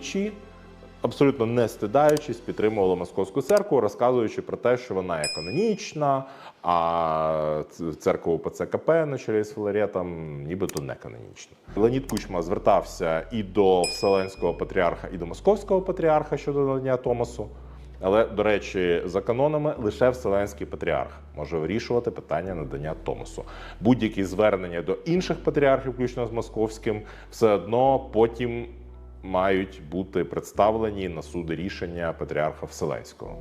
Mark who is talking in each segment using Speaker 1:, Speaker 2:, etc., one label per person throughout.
Speaker 1: діячі, абсолютно не стидаючись, підтримували московську церкву, розказуючи про те, що вона канонічна, а церква УПЦКП на чолі з Філаретом нібито не канонічна. Леонід Кучма звертався і до Вселенського патріарха, і до Московського патріарха щодо надання Томасу. Але, до речі, за канонами лише Вселенський патріарх може вирішувати питання надання Томасу. Будь-які звернення до інших патріархів, включно з московським, все одно потім мають бути представлені на суди рішення патріарха Вселенського.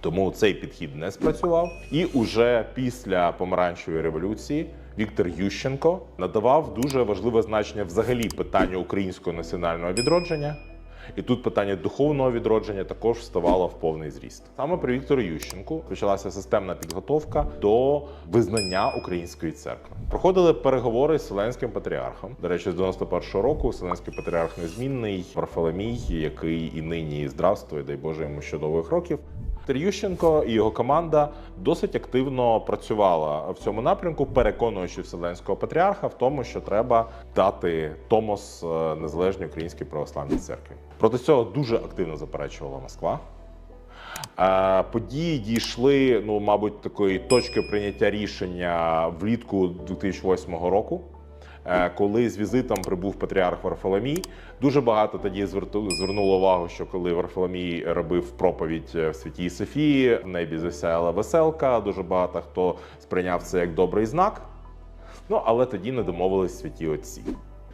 Speaker 1: Тому цей підхід не спрацював. І уже після помаранчевої революції Віктор Ющенко надавав дуже важливе значення взагалі питанню українського національного відродження. І тут питання духовного відродження також вставало в повний зріст. Саме при Віктору Ющенку почалася системна підготовка до визнання української церкви. Проходили переговори з Вселенським патріархом. До речі, з 91-го року Вселенський патріарх незмінний Варфоломій, який і нині здравствує, дай Боже йому ще довгих років. Віктор Ющенко і його команда досить активно працювала в цьому напрямку, переконуючи Вселенського патріарха в тому, що треба дати Томос е, незалежній українській православній церкві. Проти цього дуже активно заперечувала Москва. Е, Події дійшли, ну, мабуть, такої точки прийняття рішення влітку 2008 року. Е, Коли з візитом прибув патріарх Варфоломій, дуже багато тоді звернуло увагу, що коли Варфоломій робив проповідь в Святій Софії, в небі засяяла веселка. Дуже багато хто сприйняв це як добрий знак. Ну але тоді не домовились святі отці.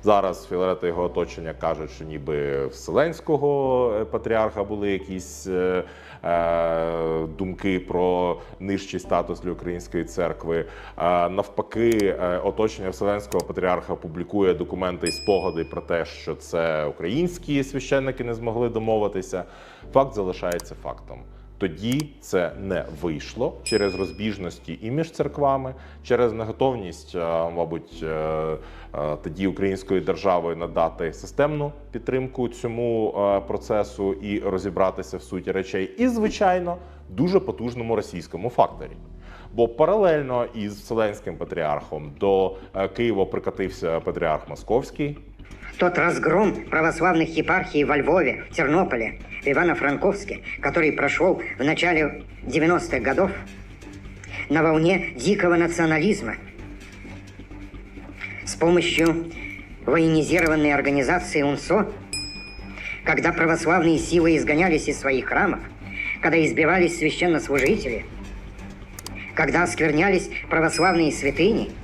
Speaker 1: Зараз Філарет і його оточення кажуть, що ніби Вселенського е, патріарха були якісь е, е, думки про нижчий статус для української церкви. Е, навпаки, е, оточення Вселенського патріарха публікує документи і спогади про те, що це українські священники не змогли домовитися. Факт залишається фактом. Тоді це не вийшло через розбіжності і між церквами, через неготовність, е, мабуть, е, е, тоді української держави надати системну підтримку цьому процесу і розібратися в суті речей, і звичайно дуже потужному російському факторі. Бо паралельно із Вселенським патріархом до Києва прикатився патріарх Московський.
Speaker 2: Тот разгром православных епархий во Львове, Тернополе, Ивано-Франковске, который прошел в начале 90-х годов на волне дикого национализма с помощью военизированной организации УНСО, когда православные силы изгонялись из своих храмов, когда избивались священнослужители, когда осквернялись православные святыни –